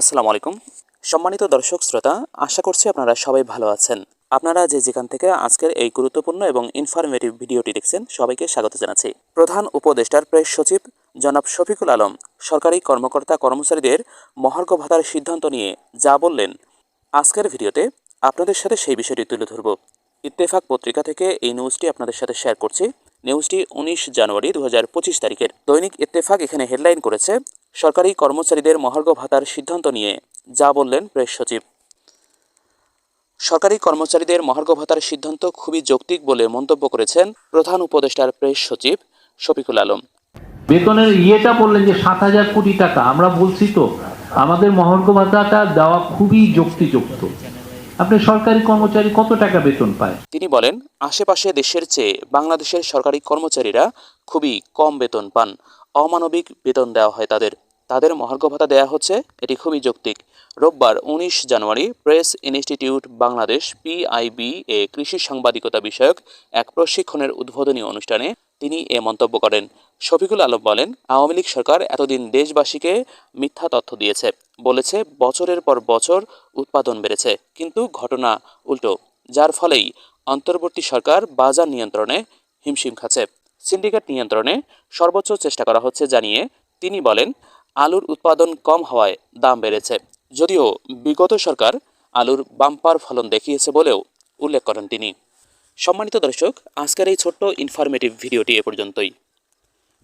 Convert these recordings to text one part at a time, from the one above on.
আসসালামু আলাইকুম। সম্মানিত দর্শক, শ্রোতা, আশা করছি আপনারা সবাই ভালো আছেন। আপনারা যে যেখান থেকে আজকের এই গুরুত্বপূর্ণ এবং ইনফরমেটিভ ভিডিওটি দেখছেন, সবাইকে স্বাগত জানাচ্ছি। প্রধান উপদেষ্টার প্রেস সচিব জনাব শফিকুল আলম, সরকারি কর্মকর্তা কর্মচারীদের মহার্ঘ ভাতার সিদ্ধান্ত নিয়ে যা বললেন, আজকের ভিডিওতে আপনাদের সাথে সেই বিষয়টি তুলে ধরব। ইত্তেফাক পত্রিকা থেকে এই নিউজটি আপনাদের সাথে শেয়ার করছি। নিউজটি উনিশ জানুয়ারি দু তারিখের। দৈনিক ইত্তেফাক এখানে হেডলাইন করেছে সরকারি কর্মচারীদের মহার্ঘ ভাতার সিদ্ধান্ত নিয়ে যা বললেন প্রেস সচিব। সরকারি কর্মচারীদের মহার্ঘ ভাতার সিদ্ধান্ত খুবই যৌক্তিক বলে মন্তব্য করেছেন প্রধান উপদেষ্টার প্রেস সচিব শফিকুল আলম। বেতনের ইয়েটা বললেন যে সাত হাজার কোটি টাকা। আমরা বলছি তো আমাদের মহার্ঘ ভাতাটা দেওয়া খুবই যুক্তিযুক্ত। আপনি সরকারি কর্মচারী কত টাকা বেতন পায়? তিনি বলেন আশেপাশে দেশের চেয়ে বাংলাদেশের সরকারি কর্মচারীরা খুবই কম বেতন পান। অমানবিক বেতন দেওয়া হয় তাদের। তাদের মহার্ঘ ভাতা দেওয়া হচ্ছে, এটি খুবই যৌক্তিক। রোববার উনিশ জানুয়ারি প্রেস ইনস্টিটিউট বাংলাদেশ পিআইবি এ কৃষি সাংবাদিকতা বিষয়ক এক প্রশিক্ষণের উদ্বোধনী অনুষ্ঠানে তিনি এ মন্তব্য করেন। শফিকুল আলম বলেন, আওয়ামী লীগ সরকার এতদিন দেশবাসীকে মিথ্যা তথ্য দিয়েছে। বলেছে, বছরের পর বছর উৎপাদন বেড়েছে। কিন্তু ঘটনা উল্টো, যার ফলেই অন্তর্বর্তী সরকার বাজার নিয়ন্ত্রণে হিমশিম খাচ্ছে। সিন্ডিকেট নিয়ন্ত্রণে সর্বোচ্চ চেষ্টা করা হচ্ছে জানিয়ে তিনি বলেন, আলুর উৎপাদন কম হওয়ায় দাম বেড়েছে। যদিও বিগত সরকার আলুর বাম্পার ফলন দেখিয়েছে বলেও উল্লেখ করেন তিনি। সম্মানিত দর্শক, আজকের এই ছোট্ট ইনফরমেটিভ ভিডিওটি এ পর্যন্তই।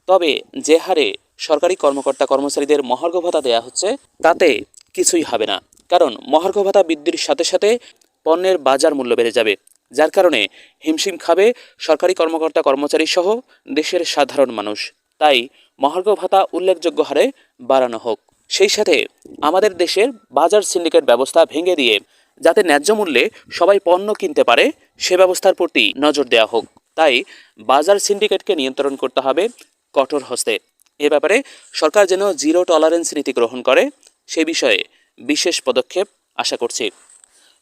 তবে যে হারে সরকারি কর্মকর্তা কর্মচারীদের মহার্ঘ ভাতা দেওয়া হচ্ছে, তাতে কিছুই হবে না। কারণ মহার্ঘ ভাতা বৃদ্ধির সাথে সাথে পণ্যের বাজার মূল্য বেড়ে যাবে। যার কারণে হিমশিম খাবে সরকারি কর্মকর্তা কর্মচারী সহ দেশের সাধারণ মানুষ। তাই মহার্ঘ ভাতা উল্লেখযোগ্য হারে বাড়ানো হোক। সেই সাথে আমাদের দেশের বাজার সিন্ডিকেট ব্যবস্থা ভেঙে দিয়ে যাতে ন্যায্য মূল্যে সবাই পণ্য কিনতে পারে, সে ব্যবস্থার প্রতি নজর দেওয়া হোক। তাই বাজার সিন্ডিকেটকে নিয়ন্ত্রণ করতে হবে কঠোর হস্তে। এ ব্যাপারে সরকার যেন জিরো টলারেন্স নীতি গ্রহণ করে, সে বিষয়ে বিশেষ পদক্ষেপ আশা করছি।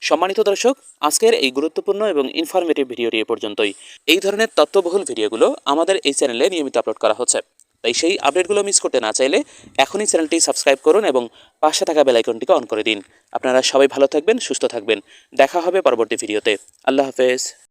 সম্মানিত দর্শক, আজকের এই গুরুত্বপূর্ণ এবং ইনফরমেটিভ ভিডিওটি এ পর্যন্তই। এই ধরনের তথ্যবহুল ভিডিওগুলো আমাদের এই চ্যানেলে নিয়মিত আপলোড করা হচ্ছে। তাই সেই আপডেটগুলো মিস করতে না চাইলে এখনই চ্যানেলটি সাবস্ক্রাইব করুন এবং পাশে থাকা বেলাইকনটিকে অন করে দিন। আপনারা সবাই ভালো থাকবেন, সুস্থ থাকবেন। দেখা হবে পরবর্তী ভিডিওতে আল্লাহ হাফেজ।